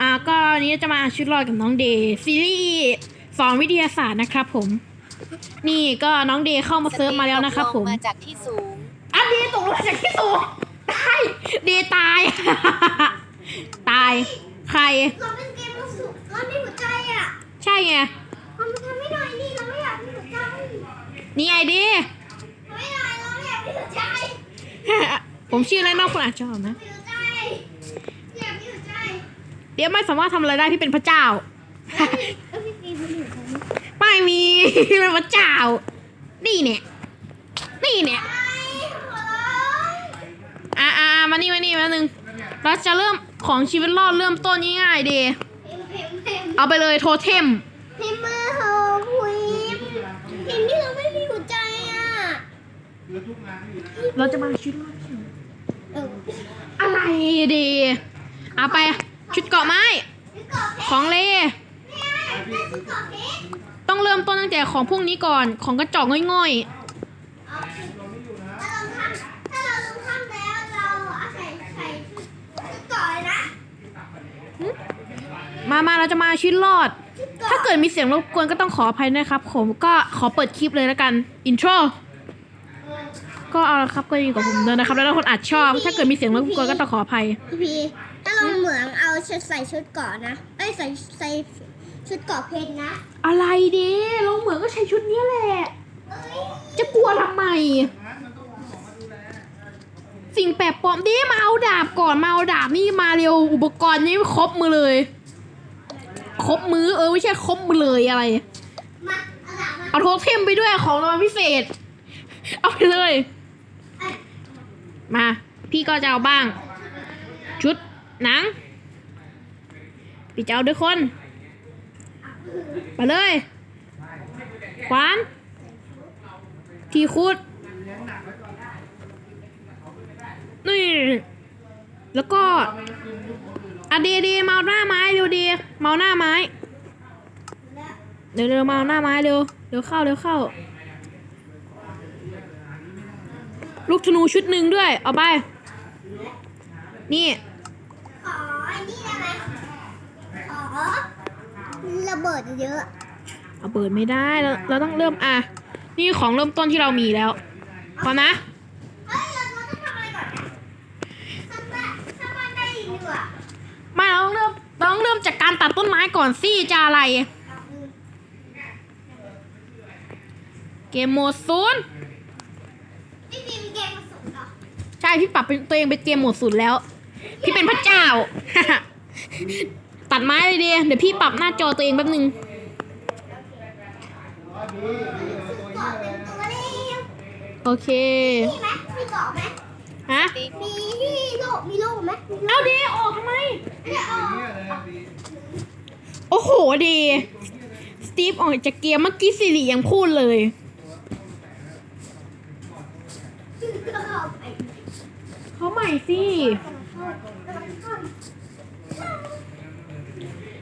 อ่าก็วันนี้จะมาชุดรอดกับน้องเดย์ซีรีส์สอนวิทยาศาสตร์นะครับผม นี่ก็น้องเดย์เข้ามาเซิร์ฟมาแล้วนะครับผม มาจากที่สูงอะเดย์ตกลงมาจากที่สูงตายเดย์ตาย ตาย ใคร เราเป็นเกมเราสุกเราไม่หัวใจอะใช่ไงเรามาทำไม่หน่อยนี่เราไม่อยากมีหัวใจนี่ไอเดย์ไม่หน่อยเราไม่อยากมีหัวใจ ผมชื่อแล้วนอกคนอาจจะชอบนะ มีหัวใจอยากมีหัวใจ เดี๋ยวไม่สามารถทำอะไรได้พี่เป็นพระเจ้าเอ้ยพี่ปีมันหัวใจไม่มีพี่เป็นพระเจ้า นี่เนี่ย นี่เนี่ยไอ้หัวเราะอ่าอ่ามานี่มานี่มาหนึ่งเราจะเริ่มของชีวิตรอดเริ่มต้นง่ายๆเดย์เพมเพมเพมเอาไปเลยโทเทมเพมมือเหอพุยเพมที่เราไม่มีหัวใจอะเราจะมาชุดรอดเอออะไรเดย์เอาไป ชุดเกาะไม้นี่กรอบเพชรของเลเนี่ยนี่คือกรอบเพชรต้องเริ่มต้นตั้งแต่ของพวกนี้ก่อน ของกระจอกง่อยเอาถ้าเราทำถ้าเราลงทำแล้วเราเอาใส่ใส่ชุดก่อนเลยนะๆมามาเราจะมาชุดรอด ถ้าเกิดมีเสียงรบกวนก็ต้องขออภัยนะครับ ผมก็ขอเปิดคลิปเลยแล้วกัน อินโทรก็เอาละครับก็อยู่กับผมเดินนะครับ แล้วถ้าคนอาจชอบ ถ้าเกิดมีเสียงรบกวนก็ต้องขออภัยพี่พี ถ้าเราเหมืองเอาชุดใส่ชุดเกาะนะ เอ้ยใส่ใส่ชุดเกาะเพชรนะ อะไรเด้ลงเหมือนก็ใช้ชุดนี้แหละ เอ้ยจะกลัวทำไม สิ่งแปลกปลอมเด้มาเอาดาบก่อนมาเอาดาบนี่มาเร็วอุปกรณ์นี่ครบมือเลย ครบมือเออไม่ใช่ครบมือเลยอะไร มาเอาดาบมาเอาโทเทมไปด้วยของรางวัลพิเศษ เอาไปเลย มา พี่ก็จะเอาบ้างชุด หนังพี่จะเอาด้วยคน ไปเลย ขวาน ทีคุดนี่ แล้วก็อะเดเดเมาหน้าไม้เร็วเดเมาหน้าไม้เร็วเร็วเอาหน้าไม้เร็วเร็วเข้าเร็วเข้า ลูกธนูชุดหนึ่งด้วย เอาไป นี่ ระเบิดเยอะเอาเปิดไม่ได้เราเราต้องเริ่มอะ นี่ของเริ่มต้นที่เรามีแล้วพอนะเฮ้ยเราต้องทำอะไรก่อนทำบ้านทำบ้านได้ดีกว่าไม่เราต้องเริ่มเราต้องเริ่มจากการตัดต้นไม้ก่อนสิจะอะไรเอาอืมเกมโหมดศูนย์พี่ปีมีเกมผสมเหรอใช่พี่ปรับเป็นตัวเองเป็นเกมโหมดศูนย์แล้ว พี่เป็นพระเจ้า ตัดไม้เลยดีเดี๋ยวพี่ปรับหน้าจอตัวเองแป๊บนึงเกาะเป็นตัวเล็กโอเคมีไหมมีเกาะไหมฮะมีที่โลกมีโลกไหมมีโลเอากดีออกทำไมเนี่ยเอาโอ้โหดีสตีฟออกจากเกมเมื่อกี้สิริยังพูดเลยเอาไปเขาใหม่สิ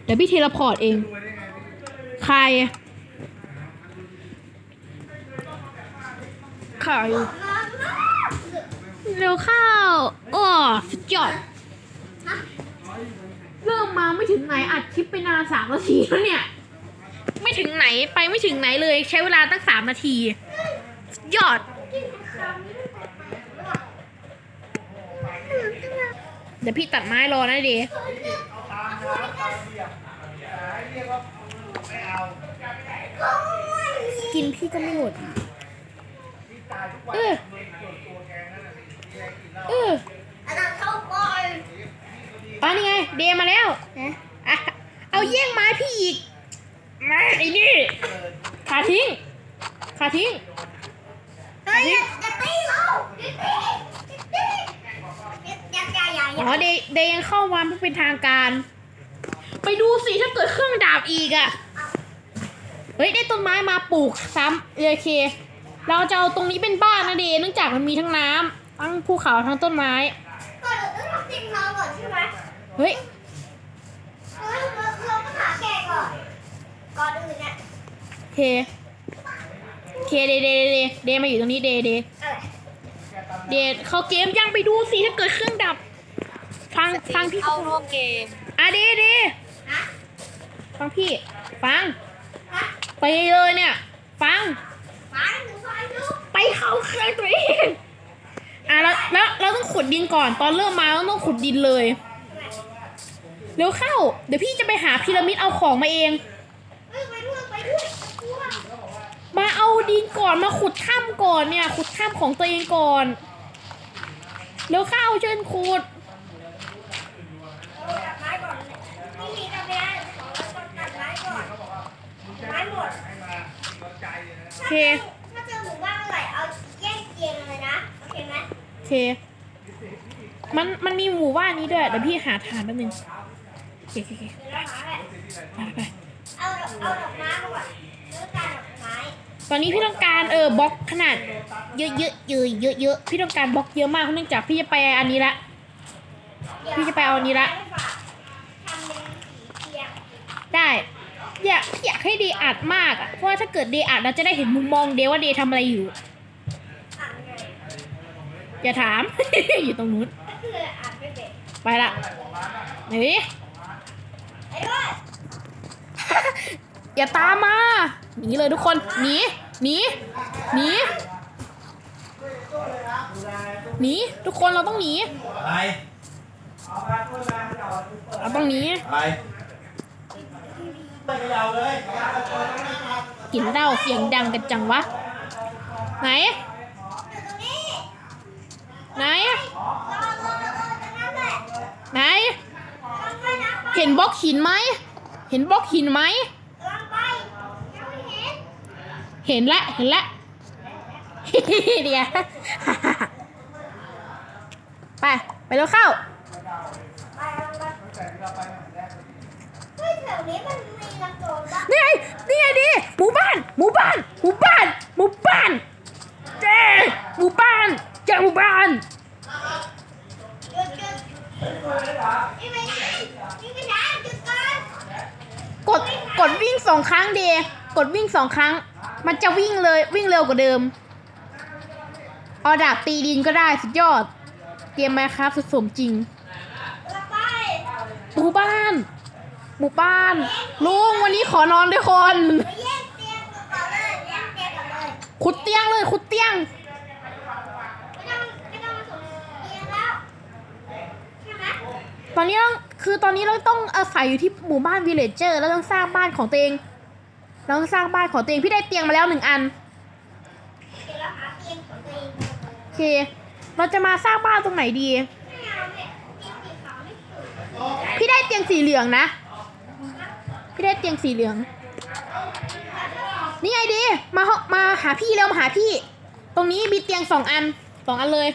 เดี๋ยวพี่เทเลพอร์ตเอง ใคร ใครเร็วเข้าโอ้สุดยอดเริ่มมาไม่ถึงไหนอัดคลิปไปนานสามนาทีแล้วเนี่ย ไม่ถึงไหนไปไม่ถึงไหนเลยใช้เวลาตั้งสามนาที ยอด เดี๋ยวพี่ตัดไม้รอนะเด กินพี่ก็ไม่หมดเออเอออันนั้นเข้าก่อนอ๋อนี่ไง เดมาแล้วอะเอาแย่งไม้พี่อีกมาไอ้นี่ขาทิ้งขาทิ้งเฮ้ยอย่าตีเราอย่าตีอย่าตีอย่าอย่าอย่าออ๋ย่าอเดเดยังเข้าวันไม่เป็นทางการ ไปดูสิถ้าเกิดเครื่องดาบอีกอะ เฮ้ยได้ต้นไม้มาปลูกซ้ำโอเค เราจะเอาตรงนี้เป็นบ้านนะเดเนื่องจากมันมีทั้งน้ำทั้งภูเขาทั้งต้นไม้ก่อนเราต้องทำสิ่งเราก่อนใช่ไหมเฮ้ยเราเราเราต้องหาแกะก่อนก่อนอื่นเนี่ยโอเคโอเคเดเดเดเดเดมาอยู่ตรงนี้เดเดอะไรเดเข้าเกมยังไปดูสิถ้าเกิดเครื่องดับฟาฟังฟังพี่เข้าร่วมเกมอะดีดีฮะฟังพี่ ฟังฮะ ไปเลยเนี่ย ฟังฟังหนูฟังดูไปเขาเครื่องตัวเองอะแล้วแล้วเราต้องขุดดินก่อน ตอนเริ่มมาเราต้องขุดดินเลยเร็วเข้า เดี๋ยวพี่จะไปหาพีระมิดเอาของมาเองเฮ้ยไปด้วยไปด้วยกลัวมาเอาดินก่อนมาขุดถ้ำก่อนเนี่ย ขุดถ้ำของตัวเองก่อน เร็วเข้าเชิญขุด เอาตัดไม้ก่อนไม่มีกระเบียงขอตัดไม้ก่อนไม้หมด โอเค ถ้าเจอหมู่บ้านเมื่อไหร่เอาแยกเตียงเลยนะ โอเคไหมโอเค มันมันมีหมู่บ้านนี้ด้วย เดี๋ยวพี่หาทานแป๊บนึงโอเคโอเคโอเคเดี๋ยวเราหาแหละไปไป เอาดอกเอาดอกไม้มาก่อนเลือกการดอกไม้ตอนนี้พี่ต้องการเออบล็อกขนาด เยอะเยอะเยอะเยอะเยอะพี่ต้องการบล็อกเยอะมากเนื่องจากพี่จะไปอันนี้ละพี่จะไปเอาอันนี้ละ ทำเป็นสีเตียงได้ อยากอยากให้เดย์อัดมากอะเพราะว่าถ้าเกิดเดย์อัดเราจะได้เห็นมุมมองเดย์ว่าเดย์ทำอะไรอยู่อ่านไงอย่าถาม อยู่ตรงนู้นก็คืออ่านไม่เป็นไปละไหนดิไอ้ด้วยอย่าตามมาหนีเลยทุกคนหนีหนีหนีหนีทุกคนเราต้องหนีอะไรเราต้องหนีอะไรไม่ยาวเลย กินเหล้าเสียงดังกันจังวะ ไหนอยู่ตรงนี้ไหนรอรอรอตรงนั้นแหละไหนลองไปนะไปเห็นบล็อกหินไหม เห็นบล็อกหินไหมลองไปยังไม่เห็นเห็นละ เห็นละเดี๋ยวไป ไปแล้วเข้าไปลองไปเฮ้ยแถวนี้มันมีลำโจรปะ นี่ไง นี่ไงดิห มู่บ้านหมู่บ้านหมู่บ้านหมู่บ้านเจ้หมู่บ้านเจ้าหมู่บ้านกดกดวิ่งสองครั้งเดกดวิ่งสองครั้ง มันจะวิ่งเลยวิ่งเร็วกว่าเดิมเอาดาบตีดินก็ได้สุดยอด เกมไหมครับสุดสมจริงหมู่บ้านหมู่บ้านลุงวันนี้ขอนอนด้วยคน งเลยขุดเตียงไม่ต้องไม่ต้องมาส่งเตียงแล้วใช่ไหมตอนนี้ต้องคือตอนนี้เราต้องอาศัยอยู่ที่หมู่บ้านวิลเลจเจอร์แล้วต้องสร้างบ้านของตัวเองเราต้องสร้างบ้านของตัวเองพี่ได้เตียงมาแล้วหนึ่งอันเดี๋ยวเราหาเตียงของตัวเองโอเค เราจะมาสร้างบ้านตรงไหนดี พี่ได้เตียงสีเหลืองนะ พี่ได้เตียงสีเหลือง นี่ไงดีมาหมาหาพี่เร็วมาหาพี่ ตรงนี้มีเตียงสองอันสองอันเลย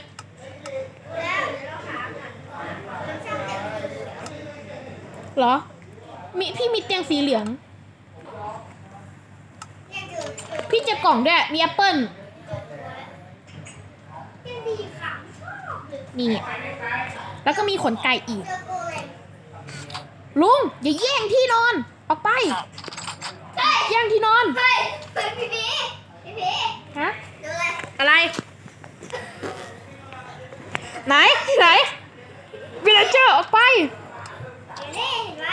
เหรอ มีพี่มีเตียงสีเหลือง พี่จอกล่องด้วย มีแอปเปิ้ลนี่ แล้วก็มีขนไก่อีก ลุง อย่าแย่งที่นอน ออกไป แย่งที่นอน พี่พีพี่พีฮะเจออะไรอะไร ไหนไหนวิลเลเจอร์ออกไปเดี๋ยวนี่เห็นไหม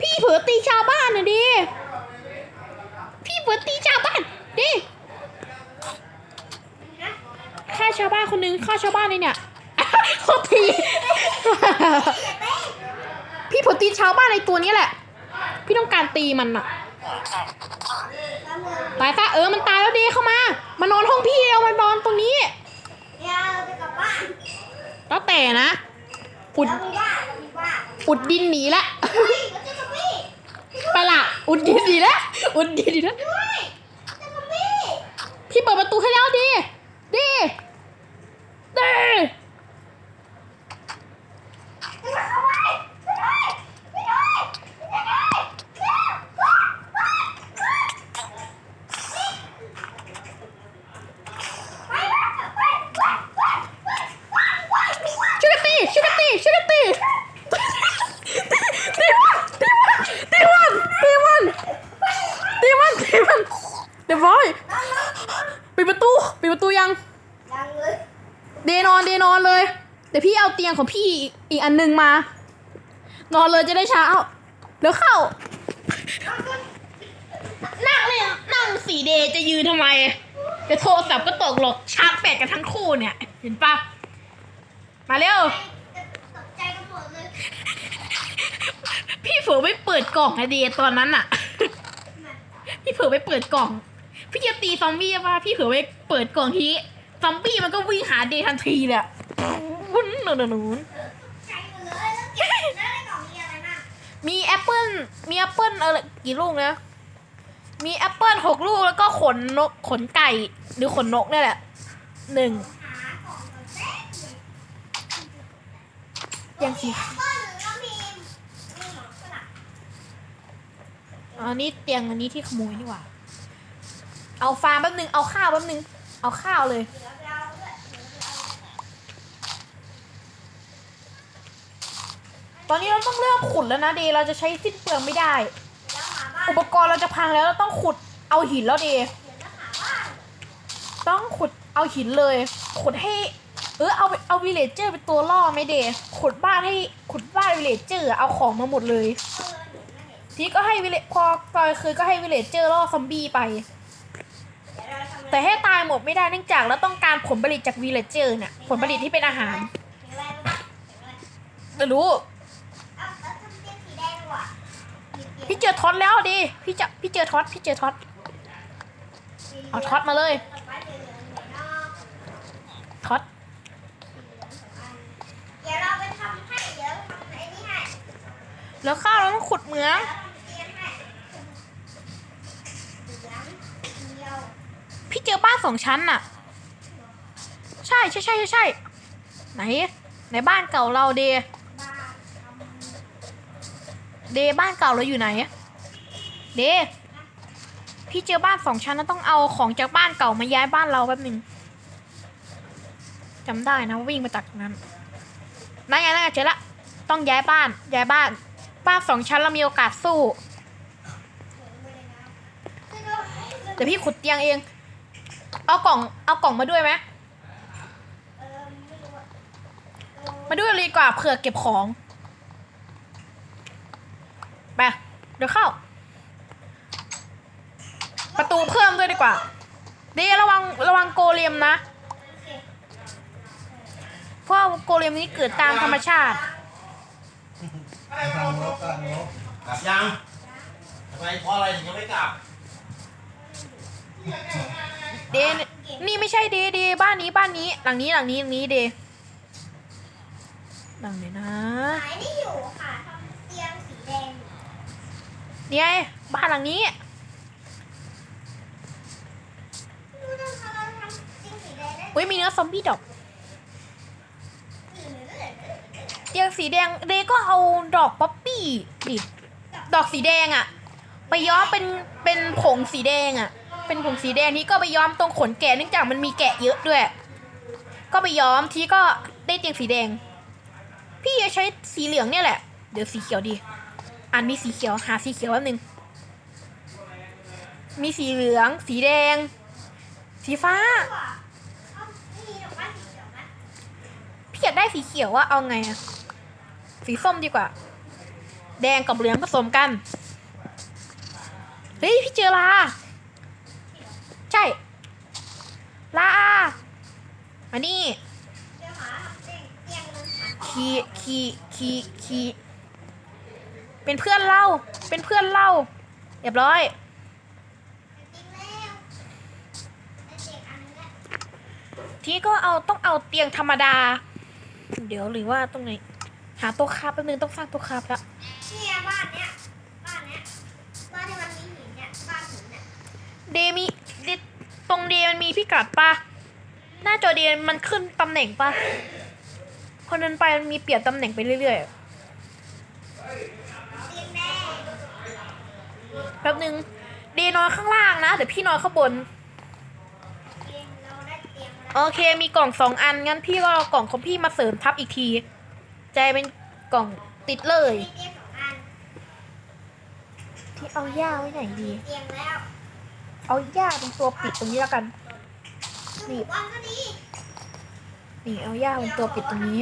พี่เผลอตีชาวบ้านนะดิพี่เผลอตีชาวบ้านดินะฆ่าชาวบ้านคนนึงฆ่าชาวบ้านเลยเนี่ยเขาตีพี่เผลอตีชาวบ้านในตัวนี้แหละ พี่ต้องการตีมันอะ ตามมือตายซะเออมันตายแล้วดีเข้ามามานอนห้องพี่เร็วมานอนตรงนี้เดี๋ยวเราจะกลับบ้านแล้วแต่นะอุดเรามีบ้านเรามีบ้านอุดดินหนีละเฮ้ยเราเจอกับพี่ไปละอุดดินหนีละอุดดินหนีละด้วยเจอกับพี่พี่เปิดประตูให้แล้วดิดิดิ เจอเขาไว้ไปด้วยไปด้วยไปด้วยเร็วว้าวว้าวว้าวไปแล้วไปไปไปไปไปไปไป ช่วยกันตีช่วยกันตีช่วยกันตีตีมันตีมันตีมันตีมันตีมันตีมัน เดี๋ยวบอยปิดประตูปิดประตูยัง ยังเลย เดนอนเดนอนพี่เอาเตียงของพี่อีกอีกอันหนึงมา นอนเลยจะได้เช้าแล้วเข้า นั่งเลยนั่งสี่เดย์จะยืนทำไมจะโทรศัพท์ก็ตกหรอกชาร์จแบตกันทั้งคู่เนี่ย เห็นปะมาเร็วตกใจกันหมดเลย พี่เผือไม่เปิดกล่องไอเดย์ตอนนั้นอะพี่เผือไปเปิดกล่อง พี่จะตีซอมบี้ป่ะพี่เผือไปเปิดกล่องทีซอมบี้มันก็วิ่งหาเดย์ทันทีเลยอะวุ้นหนูหนูใจหมดเลยแล้วเก็บแล้วในกล่องมีอะไรบ้างมีแอปเปิลมีแอปเปิลเออกี่ลูกนะ มีแอปเปิลหกลูกแล้วก็ขนนกขนไก่หรือขนนกนี่แหละหนึ่งหากล่องก่อนแป๊บนึงยังสิก็หรือว่ามีมีหมอสลับอันนี้เตียงอันนี้ที่ขโมยนี่หว่า เอาฟาร์มแป๊บนึง เอาข้าวแป๊บนึง เอาข้าวเลย ตอนนี้เราต้องเริ่มขุดแล้วนะเดย์เราจะใช้สิ้นเปลืองไม่ได้ อุปกรณ์เราจะพังแล้วเราต้องขุดเอาหินแล้วเดย์ต้องขุดเอาหินเลย ขุดให้ เออเอาเอาวิเลเจอร์เป็นตัวล่อไหมเดย์ขุดบ้านให้ขุดบ้านวิเลเจอร์เอาของมาหมดเลยทีก็ให้วิเลพอตอนคืนก็ให้วิเลเจอร์ล่อซอมบี้ไป แต่ให้ตายหมดไม่ได้เนื่องจากเราต้องการผลผลิตจากวิเลจเจอร์น่ะผลผลิตที่เป็นอาหารถึงอะไรรู้ปะถึงอะไรไม่รู้เอาแล้วทำเตียงสีแดงว่ะมีเตียงพี่เจอท็อตแล้วดิพี่จะพี่เจอท็อตพี่เจอท็อตเอาท็อตมาเลยท็อตเดี๋ยวเราไปทำให้เดี๋ยวเราทำไอ้นี่ให้แล้วข้าวเราต้องขุดเหมือง แล้วทำเตียงให้เหลืองเดียว พี่ เจอบ้านสองชั้นน่ะ ใช่ใช่ใช่ใช่ใช่ไหนไหนบ้านเก่าเราเดเดบ้านเก่าเราอยู่ไหนเดพี่เจอบ้านสองชั้นแล้วต้องเอาของจากบ้านเก่ามาย้ายบ้านเราแป๊บหนึ่งจำได้นะวิ่งมาจากนั้นนั่นไงนั่นไงเจอละต้องย้ายบ้านย้ายบ้าน บ้านสองชั้นเรามีโอกาสสู้เดี๋ยวพี่ขุดเตียงเอง เอากล่อง เอากล่องมาด้วยไหมเออไม่รู้อะเออมาด้วยเลยดีกว่าเผื่อเก็บของ ไป เดี๋ยวเข้า ประตูเพิ่มด้วยดีกว่า เดยวระวังระวังโกเลมนะโอเคเพราะว่าโกเลมนี้เกิดตามธรรมชาติทางลบทางลบกลับยังทำไมเพราะอะไรถึงยังไม่กลับ เดย์นี่ไม่ใช่เดย์เดย์บ้านนี้บ้านนี้ หลังนี้หลังนี้หลังนี้เดย์หลังไหนนะหายนี่อยู่ค่ะทำเตียงสีแดงอยู่เนี่ยบ้านหลังนี้ ไม่รู้ทำไมเราทำเตียงสีแดงได้เฮ้ยมีเนื้อซอมบี้ดอกอยู่เรื่อยๆเตียงสีแดงเดย์ก็เอาดอกป๊อปปี้ดิดอกสีแดงอะไปย้อมเป็นเป็นผงสีแดงอะ เป็นผงสีแดงนี้ก็ไปย้อมตรงขนแกะเนื่องจากมันมีแกะเยอะด้วย ก็ไปย้อมทีก็ได้เตียงสีแดง พี่จะใช้สีเหลืองเนี่ยแหละ เดี๋ยวสีเขียวดีอันมีสีเขียวหาสีเขียวแป๊บนึง มีสีเหลือง สีแดง สีฟ้า พี่อยากได้สีเขียวอะเอาไงอะสีส้มดีกว่า แดงกับเหลืองผสมกัน เฮ้ย พี่เจอลา ใช่ ลาอันนี้เดี๋ยวหาทำเตียงเตียงนึงหาคีคีคีคีเป็นเพื่อนเล่า เป็นเพื่อนเล่าเรียบร้อยจริงแล้วไอ้เตียงอันนี้แหละทีนี้ก็เอาต้องเอาเตียงธรรมดา เดี๋ยวหรือว่าตรงไหน หาโต๊ะคาบแป๊บนึงต้องสร้างโต๊ะคาบแล้วเนี่ยบ้านเนี้ยบ้านเนี้ยบ้านที่มันมีหินเนี่ยบ้านหินเนี่ยเดมีเดต รงเดมันมีพิกัดปะหน้าจอเดมันขึ้นตำแหน่งปะคนนั้นไปมันมีเปลี่ยนตำแหน่งไปเรื่อยเตียงแดงๆแป๊บนึงเดนอนข้างล่างนะเดี๋ยวพี่นอนข้างบนเตียงเราได้เตียงมาโอแล้วเคมีกล่องสองอัน งั้นพี่ก็เอากล่องของพี่มาเสริมทับอีกที ใจเป็นกล่องติดเลยมีเตียงสองอันที่เอาหญ้าไว้ไหนดีเตียงแล้ว เอาหญ้าเป็นตัวปิดตรงนี้แล้วกันหมู่บ้านก็ดีนี่เอาหญ้าเป็นตัวปิดตรงนี้